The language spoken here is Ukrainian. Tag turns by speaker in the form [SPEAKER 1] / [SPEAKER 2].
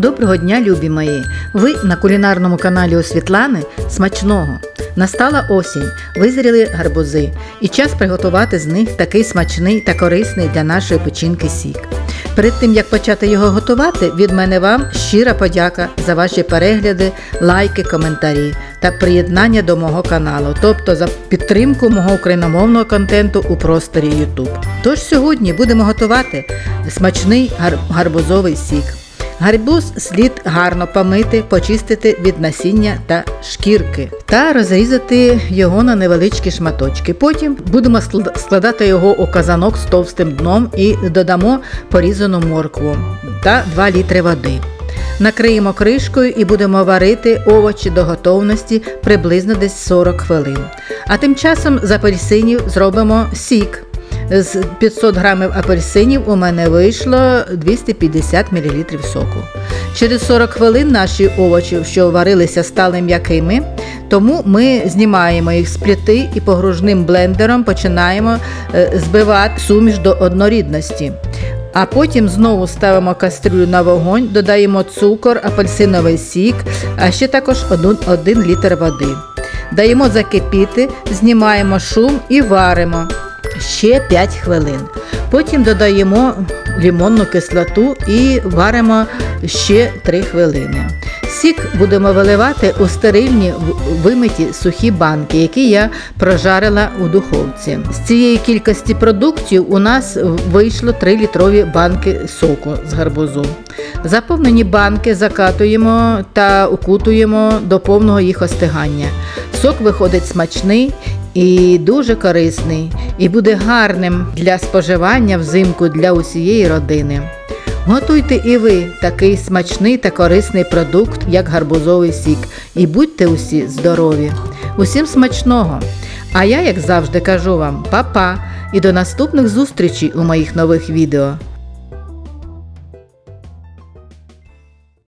[SPEAKER 1] Доброго дня, любі мої! Ви на кулінарному каналі у Світлани смачного. Настала осінь, визріли гарбузи, і час приготувати з них такий смачний та корисний для нашої печінки сік. Перед тим як почати його готувати, від мене вам щира подяка за ваші перегляди, лайки, коментарі та приєднання до мого каналу, тобто за підтримку мого україномовного контенту у просторі YouTube. Тож сьогодні будемо готувати смачний гар- гарбузовий сік. Гарбуз слід гарно помити, почистити від насіння та шкірки та розрізати його на невеличкі шматочки. Потім будемо склад- складати його у казанок з товстим дном і додамо порізану моркву та 2 літри води. Накриємо кришкою і будемо варити овочі до готовності приблизно десь 40 хвилин. А тим часом з апельсинів зробимо сік. З 500 грамів апельсинів у мене вийшло 250 мл соку. Через 40 хвилин наші овочі, що варилися, стали м'якими, тому ми знімаємо їх з плити і погружним блендером починаємо е, збивати суміш до однорідності. А потім знову ставимо кастрюлю на вогонь, додаємо цукор, апельсиновий сік, а ще також 1 літр води. Даємо закипіти, знімаємо шум і варимо ще 5 хвилин. Потім додаємо лимонну кислоту і варимо ще 3 хвилини. Сік будемо виливати у стерильні вимиті сухі банки, які я прожарила у духовці. З цієї кількості продуктів у нас вийшло 3 літрові банки соку з гарбузу. Заповнені банки закатуємо та укутуємо до повного їх остигання. Сок виходить смачний і дуже корисний, і буде гарним для споживання взимку для усієї родини. Готуйте і ви такий смачний та корисний продукт, як гарбузовий сік, і будьте усі здорові. Усім смачного! А я, як завжди, кажу вам па-па і до наступних зустрічей у моїх нових відео.